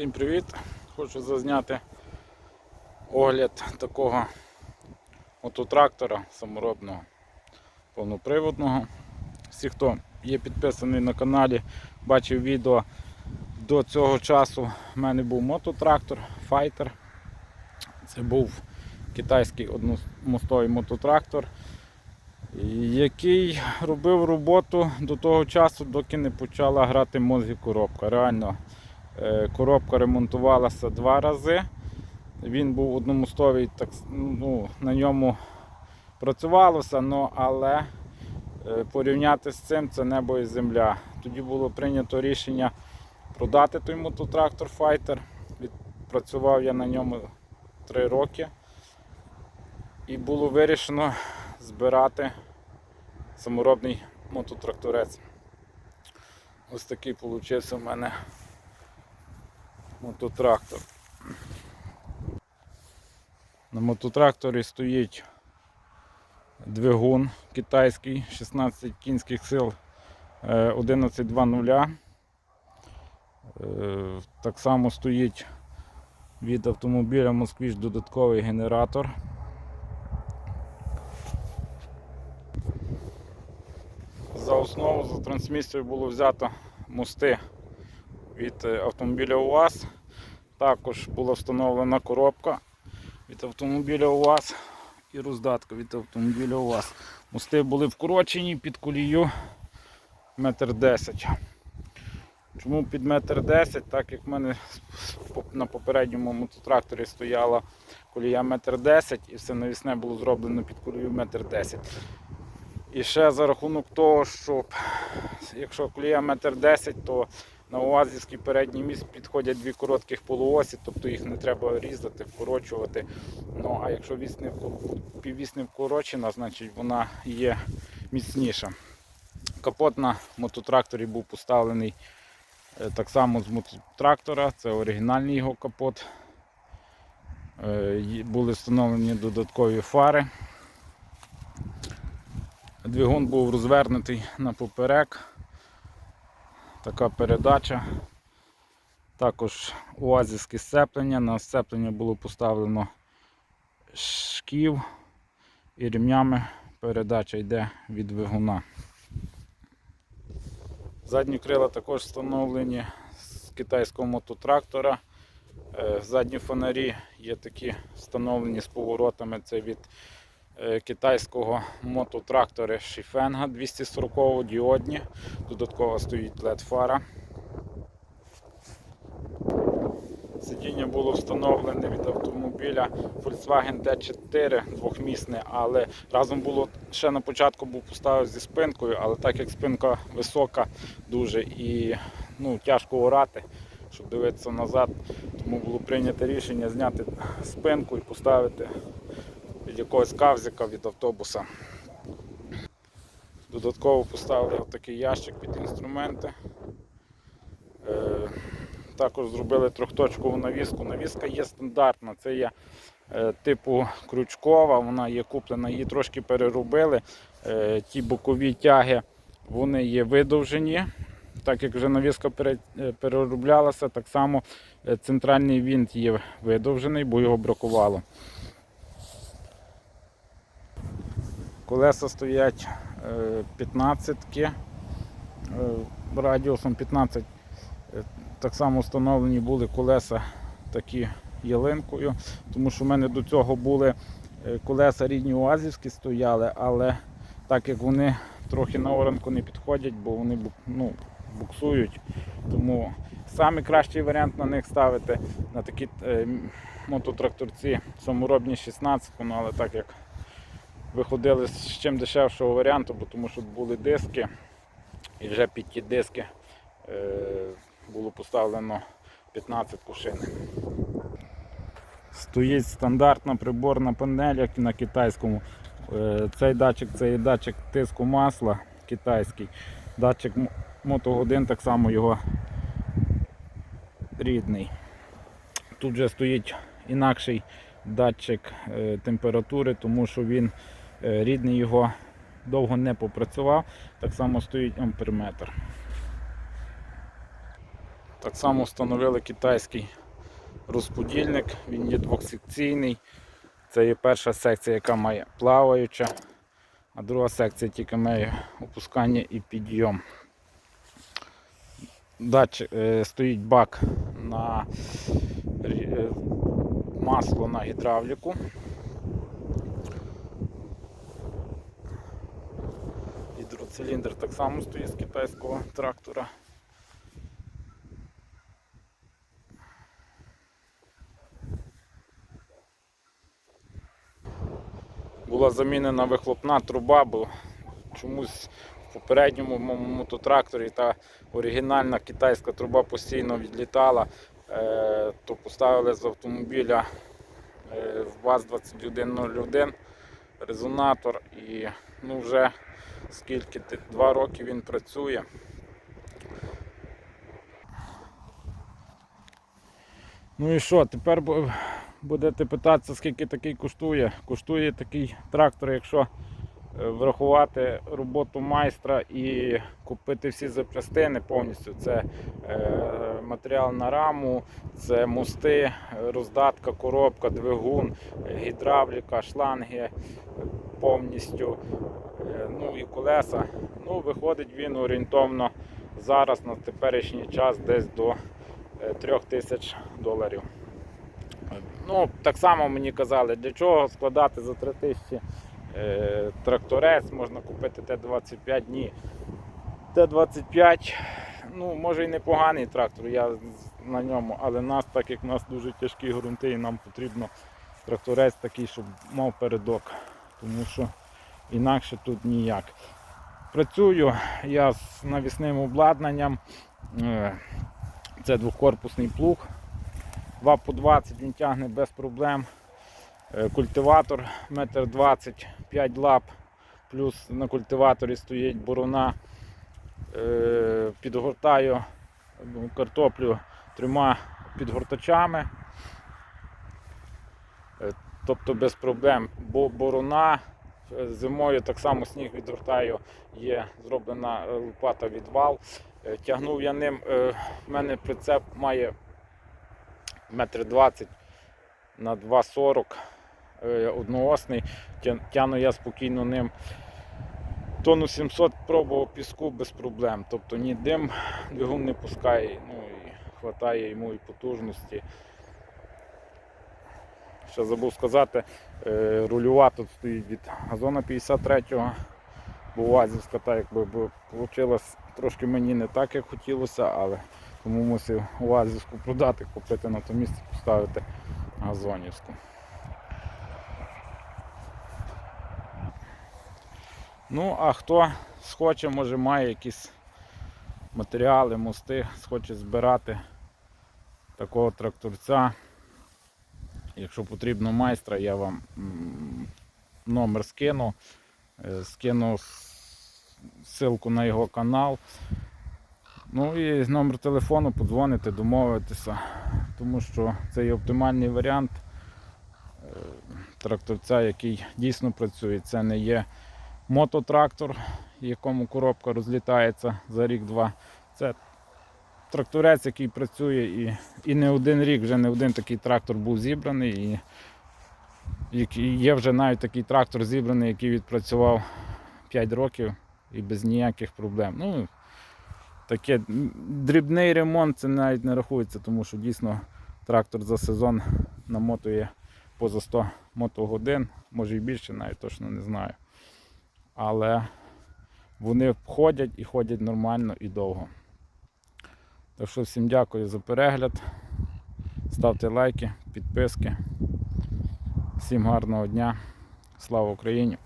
Всім привіт! Хочу зазняти огляд такого мототрактора саморобного повноприводного. Всі, хто є підписаний на каналі, бачив відео до цього часу. У мене був мототрактор Fighter. Це був китайський одномостовий мототрактор, який робив роботу до того часу, доки не почала грати мозгі коробка. Реально Коробка ремонтувалася два рази. Він був одномостовий, так, ну, на ньому працювалося, но, але е, порівняти з цим це небо і земля. Тоді було прийнято рішення продати той мототрактор Fighter. Відпрацював я на ньому три роки. І було вирішено збирати саморобний мототракторець. Ось такий вийшов у мене мототрактор. На мототракторі стоїть двигун китайський 16 кінських сил е, 1120. Е, Так само стоїть від автомобіля Москвич додатковий генератор. За основу за трансмісією було взято мости від е, автомобіля УАЗ. Також була встановлена коробка від автомобіля УАЗ і роздатка від автомобіля УАЗ. Мости були вкорочені під колію метр десять. Чому під метр десять? Так як в мене на попередньому мототракторі стояла колія метр десять і все навісне було зроблено під колію метр десять. І ще за рахунок того, що якщо колія метр десять, то на уазівський передній міст підходять дві коротких полуосі, тобто їх не треба різати, вкорочувати. Ну, а якщо вісь піввісь вкорочена, значить вона є міцніша. Капот на мототракторі був поставлений е, так само з мототрактора, це оригінальний його капот. Е, Були встановлені додаткові фари. Двигун був розвернутий на поперек. Така передача. Також уазівське сцеплення. На сцеплення було поставлено шків і ремнями передача йде від двигуна. Задні крила також встановлені з китайського мототрактора. Е, Задні фонарі є такі встановлені з поворотами. Це від китайського мототрактора Шифенга 240 діодні. Додатково стоїть LED фара. Сидіння було встановлене від автомобіля Volkswagen T4 двохмісне, але разом було ще на початку був поставив зі спинкою, але так як спинка висока дуже і ну, тяжко орати, щоб дивитися назад, тому було прийнято рішення зняти спинку і поставити від якогось кавзика від автобуса. Додатково поставили такий ящик під інструменти. Е, також зробили трьохточкову навіску. Навіска є стандартна, це є е, типу крючкова, вона є куплена, її трошки переробили. Е, ті бокові тяги вони є видовжені. Так як вже навіска перероблялася, так само центральний вінт є видовжений, бо його бракувало. Колеса стоять 15 ки радіусом 15 Е, Так само встановлені були колеса такі ялинкою, тому що в мене до цього були е, колеса рідні уазівські стояли, але так як вони трохи на оранку не підходять, бо вони ну, буксують. Тому найкращий варіант на них ставити на такі е, мототракторці саморобні 16, ну, але так як виходили з чим дешевшого варіанту, бо тому що були диски і вже під ті диски. Е, було поставлено 15 кушин. Стоїть стандартна приборна панель, як на китайському. Е, Цей датчик це є датчик тиску масла китайський. Датчик мотогодин так само його рідний. Тут вже стоїть інакший датчик е, температури, тому що він рідний його довго не попрацював. Так само стоїть амперметр. Так само встановили китайський розподільник, він є двохсекційний. Це є перша секція, яка має плаваюча, а друга секція тільки має опускання і підйом. Датчик, е, стоїть бак на е, масло на гідравліку. Гідроциліндр так само стоїть з китайського трактора. Була замінена вихлопна труба, бо чомусь в попередньому мототракторі та оригінальна китайська труба постійно відлітала, Е, то поставили з автомобіля е, в ВАЗ-2101 резонатор і ну, вже скільки два роки він працює. Ну і що, тепер будете питатися, скільки такий коштує. Коштує такий трактор, якщо е, врахувати роботу майстра і купити всі запчастини повністю. Це е, матеріал на раму, це мости, е, роздатка, коробка, двигун, гідравліка, шланги повністю. Е, Ну і колеса. Ну, виходить він орієнтовно зараз на теперішній час десь до 3 тисяч доларів. Ну, так само мені казали, для чого складати за 3 тисячі е, тракторець, можна купити Т-25 ні. Т-25, ну, може і непоганий трактор, я на ньому, але нас, так як в нас дуже тяжкі ґрунти, і нам потрібно тракторець такий, щоб мав передок. Тому що інакше тут ніяк. Працюю я з навісним обладнанням. Е, Це двокорпусний плуг. 2 по 20 він тягне без проблем. Е, Культиватор 1,20 м, 5 лап, плюс на культиваторі стоїть борона. Е, Підгортаю ну, картоплю трьома підгортачами. Тобто без проблем. Бо борона е, зимою так само сніг відгортаю, є зроблена е, лопата відвал. Е, Тягнув я ним, в мене прицеп має метр двадцять на 2,40 е, одноосний. Тя- Тягну я спокійно ним. Тонну 700 пробував піску без проблем. Тобто ні дим двигун не пускає, ну і хватає йому і потужності. Ще забув сказати, е, рульова тут стоїть від газона 53-го, бо УАЗівська так якби вийшло трошки мені не так, як хотілося, але тому мусив УАЗівську продати, купити на то місце, поставити газонівську. Ну, а хто схоче, може має якісь матеріали, мости, схоче збирати такого тракторця. Якщо потрібно майстра, я вам номер скину. Е, Скину ссылку на його канал. Ну і номер телефону, подзвоните, домовитися, тому що це є оптимальний варіант е, тракторця, який дійсно працює. Це не є мототрактор, якому коробка розлітається за рік-два. Це тракторець, який працює і, і не один рік, вже не один такий трактор був зібраний. І, який- є вже навіть такий трактор зібраний, який відпрацював 5 років і без ніяких проблем. Ну, таке дрібний ремонт це навіть не рахується, тому що дійсно трактор за сезон намотує поза 100 мотогодин, може і більше, навіть точно не знаю. Але вони ходять і ходять нормально і довго. Так що всім дякую за перегляд. Ставте лайки, підписки. Всім гарного дня. Слава Україні!